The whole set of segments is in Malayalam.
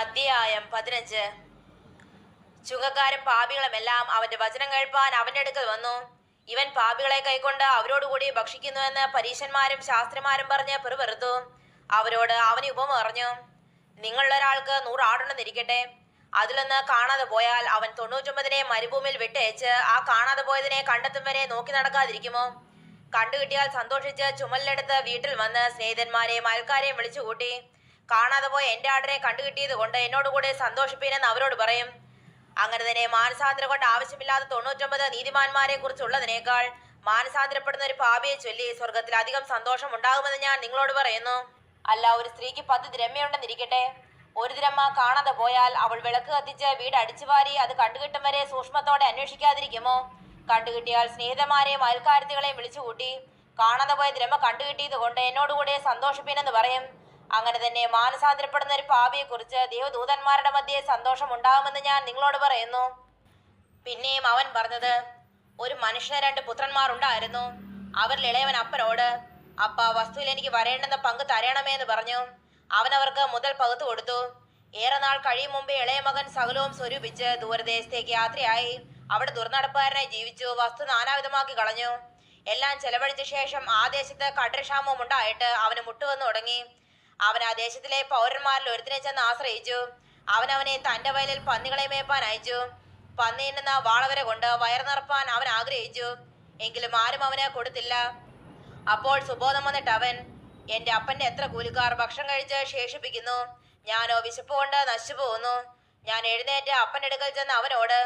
അധ്യായം പതിനഞ്ച്. ചുങ്കക്കാരും പാപികളുമെല്ലാം അവന്റെ വചനം കേൾപ്പാൻ അവന്റെ അടുക്കൽ വന്നു. ഇവൻ പാപികളെ കൈക്കൊണ്ട് അവരോടുകൂടി ഭക്ഷിക്കുന്നുവെന്ന് പരീശന്മാരും ശാസ്ത്രിമാരും പറഞ്ഞ് പെറുപെറുത്തു. അവരോട് അവന് ഉപമ പറഞ്ഞു നിങ്ങളിലൊരാൾക്ക് നൂറ് ആടുണ്ടെന്നിരിക്കട്ടെ അതിലൊന്ന് കാണാതെ പോയാൽ അവൻ തൊണ്ണൂറ്റൊമ്പതിനെ മരുഭൂമിയിൽ വിട്ടയച്ച് ആ കാണാതെ പോയതിനെ കണ്ടെത്തും വരെ നോക്കി നടക്കാതിരിക്കുമോ? കണ്ടുകിട്ടിയാൽ സന്തോഷിച്ച് ചുമലിലെടുത്ത് വീട്ടിൽ വന്ന് സ്നേഹിതന്മാരെയും അയൽക്കാരെയും വിളിച്ചു കൂട്ടി കാണാതെ പോയ എന്റെ ആടിനെ കണ്ടുകിട്ടിയത് കൊണ്ട് എന്നോട് കൂടെ സന്തോഷിപ്പീനെന്ന് അവരോട് പറയും. അങ്ങനെ തന്നെ മാനസാന്തരം കൊണ്ട് ആവശ്യമില്ലാത്ത തൊണ്ണൂറ്റൊമ്പത് നീതിമാന്മാരെ കുറിച്ചുള്ളതിനേക്കാൾ മാനസാന്തരപ്പെടുന്ന ഒരു പാപിയെ ചൊല്ലി സ്വർഗത്തിൽ അധികം സന്തോഷം ഉണ്ടാകുമെന്ന് ഞാൻ നിങ്ങളോട് പറയുന്നു. അല്ല ഒരു സ്ത്രീക്ക് പത്ത് ദ്രമ്യമുണ്ടെന്നിരിക്കട്ടെ ഒരു ദ്രമ്മ കാണാതെ പോയാൽ അവൾ വിളക്ക് കത്തിച്ച് വീട് അടിച്ചുവാരി അത് കണ്ടുകിട്ടും വരെ സൂക്ഷ്മത്തോടെ അന്വേഷിക്കാതിരിക്കുമോ? കണ്ടുകിട്ടിയാൽ സ്നേഹിതമാരെയും അയൽക്കാരത്തികളെയും വിളിച്ചുകൂട്ടി കാണാതെ പോയ ദ്രമ കണ്ടുകിട്ടിയത് കൊണ്ട് എന്നോടുകൂടെ സന്തോഷിപ്പീനെന്ന് പറയും. അങ്ങനെ തന്നെ മാനസാന്തരപ്പെടുന്ന ഒരു പാപിയെ കുറിച്ച് ദേവദൂതന്മാരുടെ മധ്യേ സന്തോഷം ഉണ്ടാകുമെന്ന് ഞാൻ നിങ്ങളോട് പറയുന്നു. പിന്നെയും അവൻ പറഞ്ഞത് ഒരു മനുഷ്യന് രണ്ട് പുത്രന്മാരുണ്ടായിരുന്നു. അവരിൽ ഇളയവൻ അപ്പനോട് അപ്പ വസ്തുവിൽ എനിക്ക് വരേണ്ടെന്ന പങ്ക് തരണമേ എന്ന് പറഞ്ഞു. അവനവർക്ക് മുതൽ പകുത്തു കൊടുത്തു. ഏറെ നാൾ കഴിയും മുമ്പേ ഇളയ മകൻ സകലവും സ്വരൂപിച്ച് ദൂരദേശത്തേക്ക് യാത്രയായി. അവിടെ ദുർനടപ്പുകാരനായി ജീവിച്ചു. വസ്തു നാനാവിധമാക്കി കളഞ്ഞു. എല്ലാം ചെലവഴിച്ച ശേഷം ആ ദേശത്ത് ഉണ്ടായിട്ട് അവന് മുട്ടുവന്നു തുടങ്ങി. അവൻ ആ ദേശത്തിലെ പൗരന്മാരിൽ ഒരുത്തിനെ ചെന്ന് ആശ്രയിച്ചു. അവൻ അവനെ തന്റെ വയലിൽ പന്നികളെ മേപ്പാൻ അയച്ചു. പന്നി എണ്ണുന്ന വാളവരെ കൊണ്ട് വയർ നിറപ്പാൻ അവൻ ആഗ്രഹിച്ചു. എങ്കിലും ആരും അവന് കൊടുത്തില്ല. അപ്പോൾ സുബോധം വന്നിട്ട് അവൻ എന്റെ അപ്പന്റെ എത്ര കൂലിക്കാർ ഭക്ഷണം കഴിച്ച് ശേഷിപ്പിക്കുന്നു? ഞാനോ വിശപ്പ് കൊണ്ട് നശിച്ചു പോകുന്നു. ഞാൻ എഴുന്നേറ്റ് അപ്പന്റെ അടുക്കൽ ചെന്ന് അവനോട്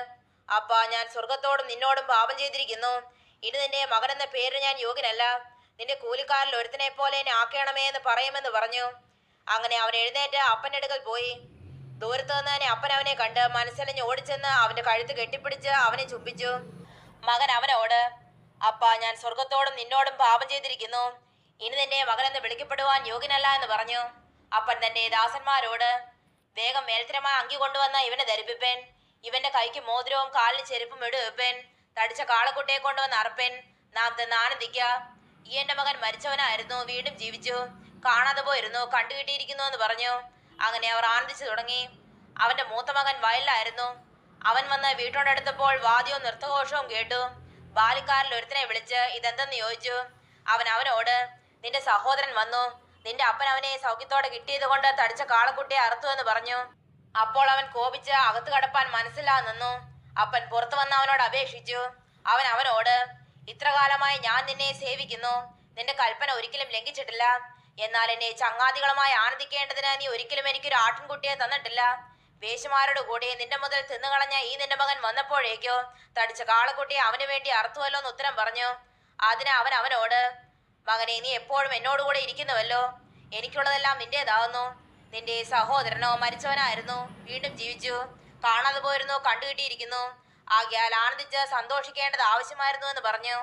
അപ്പ ഞാൻ സ്വർഗത്തോടും നിന്നോടും പാപം ചെയ്തിരിക്കുന്നു. ഇനി നിന്റെ എന്ന പേര് ഞാൻ യോഗ്യനല്ല. നിന്റെ കൂലിക്കാരിൽ ഒരുത്തിനെ പോലെ എന്നെ ആക്കണമേ എന്ന് പറയുമെന്ന് പറഞ്ഞു. അങ്ങനെ അവൻ എഴുന്നേറ്റ് അപ്പന്റെ അടുക്കൽ പോയി. ദൂരത്തു നിന്ന് തന്നെ അപ്പൻ അവനെ കണ്ട് മനസ്സലിഞ്ഞ് ഓടിച്ചെന്ന് അവന്റെ കഴുത്ത് കെട്ടിപ്പിടിച്ച് അവനെ ചുംബിച്ചു. മകൻ അവനോട് അപ്പ ഞാൻ സ്വർഗത്തോടും നിന്നോടും പാപം ചെയ്തിരിക്കുന്നു. ഇനി നിന്റെ മകനെന്ന് വിളിക്കപ്പെടുവാൻ യോഗ്യനല്ല എന്ന് പറഞ്ഞു. അപ്പൻ തന്റെ ദാസന്മാരോട് വേഗം മേൽത്തരമായ അങ്കി കൊണ്ടുവന്ന ഇവനെ ധരിപ്പിപ്പൻ. ഇവന്റെ കൈക്ക് മോതിരവും കാലിന് ചെരുപ്പും ഇടുവെപ്പേൻ. തടിച്ച കാളക്കുട്ടിയെ കൊണ്ടുവന്ന് അറപ്പേൻ. നാം തിന്ന് ആനന്ദിക്ക. ഈ എന്റെ മകൻ മരിച്ചവനായിരുന്നു. വീണ്ടും ജീവിച്ചു. കാണാതെ പോയിരുന്നു. കണ്ടുകിട്ടിയിരിക്കുന്നു എന്ന് പറഞ്ഞു. അങ്ങനെ അവർ ആനന്ദിച്ചു തുടങ്ങി. അവന്റെ മൂത്ത മകൻ വയലിലായിരുന്നു. അവൻ വന്ന് വീട്ടോടടുത്തപ്പോൾ വാദ്യവും നൃത്തഘോഷവും കേട്ടു. ബാലിക്കാരിൽ ഒരുത്തനെ വിളിച്ച് ഇതെന്തെന്ന് ചോദിച്ചു? അവൻ അവനോട് നിന്റെ സഹോദരൻ വന്നു. നിന്റെ അപ്പൻ അവനെ സൗഖ്യത്തോടെ കിട്ടിയത് കൊണ്ട് തടിച്ച കാളക്കുട്ടിയെ അറുത്തു എന്ന് പറഞ്ഞു. അപ്പോൾ അവൻ കോപിച്ച് അകത്ത് കടപ്പാൻ മനസ്സില്ലാതെ നിന്നു. അപ്പൻ പുറത്തു വന്ന അവനോട് അപേക്ഷിച്ചു. അവൻ അവനോട് ഇത്ര കാലമായി ഞാൻ നിന്നെ സേവിക്കുന്നു. നിന്റെ കൽപ്പന ഒരിക്കലും ലംഘിച്ചിട്ടില്ല. എന്നാൽ എന്നെ ചങ്ങാതികളുമായി ആനന്ദിക്കേണ്ടതിന് നീ ഒരിക്കലും എനിക്കൊരു ആട്ടിൻകുട്ടിയെ തന്നിട്ടില്ല. വേശുമാരുടെ കൂടെ നിന്റെ മുതൽ തിന്നുകളഞ്ഞ ഈ നിന്റെ മകൻ വന്നപ്പോഴേക്കോ തടിച്ച കാളക്കുട്ടിയെ അവന് വേണ്ടി അറുത്തുവല്ലോ എന്ന് ഉത്തരം പറഞ്ഞു. അതിന് അവൻ അവനോട് മകനെ നീ എപ്പോഴും എന്നോടുകൂടെ ഇരിക്കുന്നുവല്ലോ. എനിക്കുള്ളതെല്ലാം നിന്റേതാകുന്നു നിന്റെ സഹോദരനോ മരിച്ചവനായിരുന്നു. വീണ്ടും ജീവിച്ചു. കാണാതെ പോയിരുന്നു കണ്ടുകിട്ടിയിരിക്കുന്നു. ആകയാൽ ആനന്ദിച്ച് സന്തോഷിക്കേണ്ടത് ആവശ്യമായിരുന്നു എന്ന് പറഞ്ഞു.